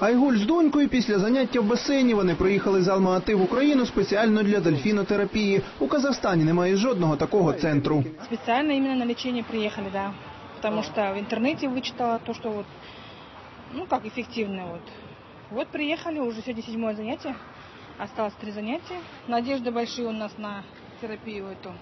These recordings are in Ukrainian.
Айгуль з донькою після заняття в басейні вони приїхали з Алма-Ати в Україну спеціально для дельфінотерапії. У Казахстані немає жодного такого центру. Специально именно на лечение приехали, да. Потому что в интернете вычитала то, что вот, ну как эффективно вот. Вот приехали, уже сегодня седьмое занятие. Осталось три занятия. Надежды большие у нас на терапию эту.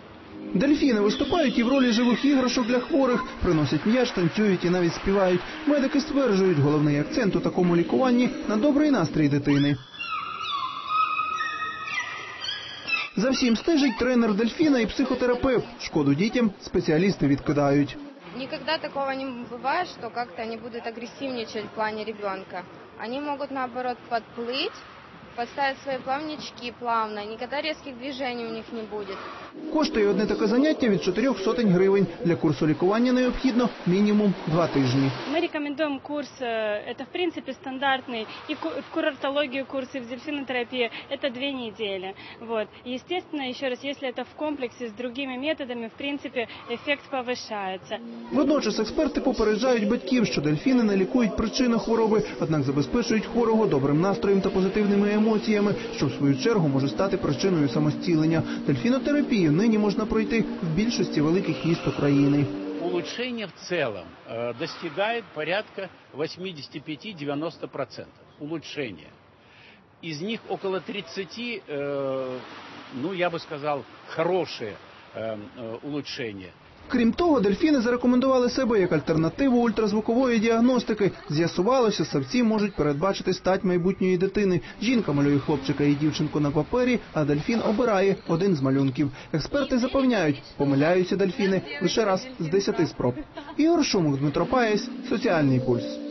Дельфіни виступають і в ролі живих іграшок для хворих, приносять м'яч, танцюють і навіть співають. Медики стверджують, головний акцент у такому лікуванні на добрий настрій дитини. За всім стежить тренер дельфіна і психотерапевт. Шкоду дітям спеціалісти відкидають. Никогда такого не бывает, что как-то они будут агрессивничать в плане ребенка. Они могут наоборот подплыть, подставить свои плавнички плавно, никогда резких движений у них не будет. Коштує одне таке заняття від чотирьох сотень гривень. Для курсу лікування необхідно мінімум два тижні. Мы рекомендуем курс, э, это в принципе стандартный, и ку- в курортологию курсы, в дельфинотерапии, это две недели. Вот. И, естественно, еще раз, если это в комплексе с другими методами, в принципе, эффект повышается. Водночас експерти попереджають батьків, що дельфіни не лікують причину хвороби, однак забезпечують хворого добрим настроєм та позитивними емоціями, що в свою чергу може стати причиною самостілення. Дельфінотерапію нині можна пройти в більшості великих міст України. улучшение в целом э, достигает порядка 85-90% улучшения. Из них около 30, э, ну я бы сказал, хорошие э, э, улучшения. Крім того, дельфіни зарекомендували себе як альтернативу ультразвукової діагностики. З'ясувалося, савці можуть передбачити стать майбутньої дитини. Жінка малює хлопчика і дівчинку на папері, а дельфін обирає один з малюнків. Експерти запевняють, помиляються дельфіни лише раз з десяти спроб. Ігор Шумов, Дмитро Паєс, Соціальний пульс.